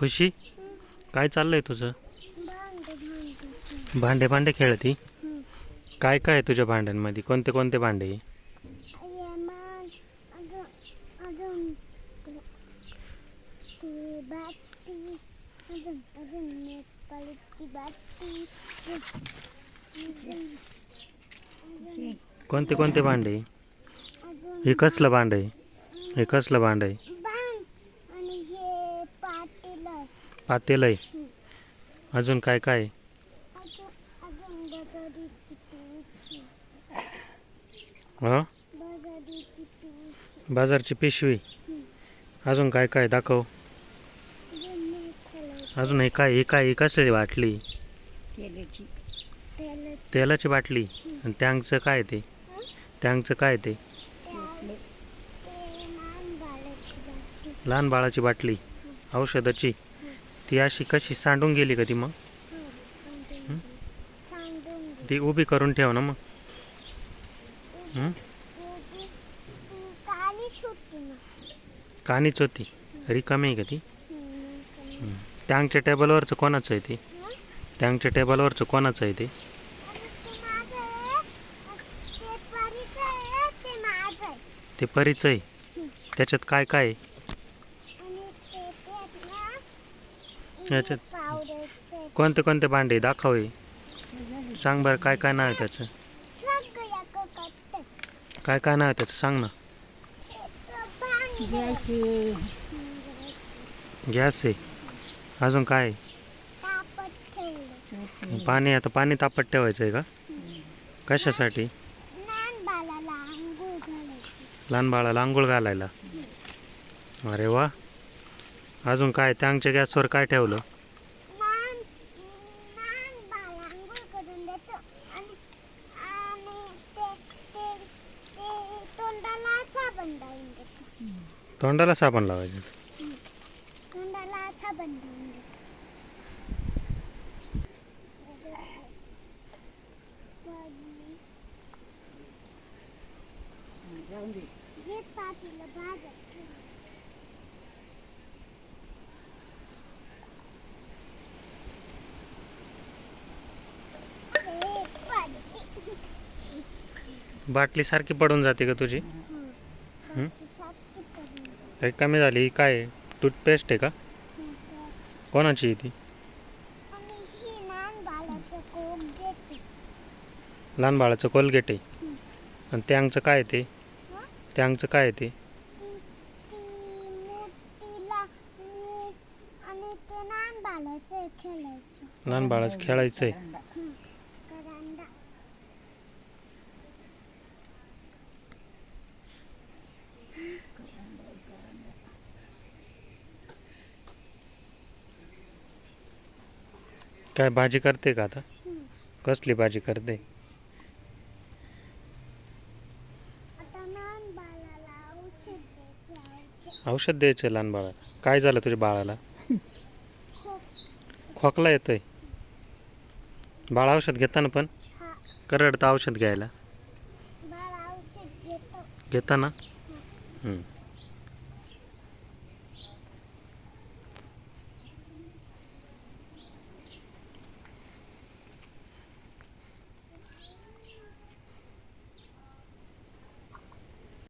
खुशी? काय चाललंय तुझं? भांडे भांडे खेळती? काय काय आहे तुझ्या भांड्यांमध्ये? कोणते कोणते भांडे? कोणते कोणते भांडे? हे कसलं भांडं आहे? हे कसलं भांडं आहे बाण आणि हे पाटील पातेलं आहे अजून काय काय? आहे? बजारीची हं पिशवी. अजून काय काय दाखव. अजून हे काय हे काय हे कसली बाटली? केल्याची तेलाची बाटली. आणि टँकचं काय ते? टँकचं काय ते? लहान बाळाची बाटली. औषधाची. ती अशी कशी सांडून गेली का ती मग. ती उभी करून ठेव ना मग हं? कानीच होती रिकामी आहे का ती. टँकच्या टेबलवरचं कोणाचं आहे ते? टँकच्या टेबलवरचं कोणाचं आहे ते ते माझं आहे. ते परीचं आहे, ते माझं आहे. ते परीचं आहे त्याच्यात काय काय आहे आणि ते त्यात ना याच्यात पावडरचं कोणते कोणते भांडे दाखव हे. सांग बरं काय काय नाव आहे त्याचं? काय काय नाव आहे त्याचं? सांग ना. गॅस आहे. अजून काय आहे? तापत ठेवलं. पाणी आता पाणी तापत ठेवायचं आहे का? कशासाठी? लहान बाळाला अंघोळ घालायची. लहान बाळाला आंघोळ घालायला. अरे वा. अजून काय? टँकच्या गॅसवर काय ठेवलं? तोंडाला साबण तोंडाला लावायचं? तोंडाला साबण लावून देतो जाऊन दे हे पातीला भाजत ठेव. हे पाती. बाटली सारखी पडून जाते का तुझी? हं. काही कमी झाली? ही काय? आहे टूथपेस्ट आहे का? कोणाची आहे ती? आणि ही लहान बाळाचं कोक देते लहान बाळाचं कोलगेट आहे. आणि टँकचं काय आहे ते? हं? टँकचं काय आहे ते? ती ती मोठीला मो- आणि ते लहान बाळाचं खेळायचं. लहान बाळाचं खेळायचं आहे हं, करंडा काय भाजी करते का आता. कसली भाजी करते? औषध द्यायचं आहे लहान बाळाला. काय झालं तुझ्या बाळाला? खोकला येतोय. बाळ औषध घेताना पण? करडतं औषध घ्यायला? घेताना.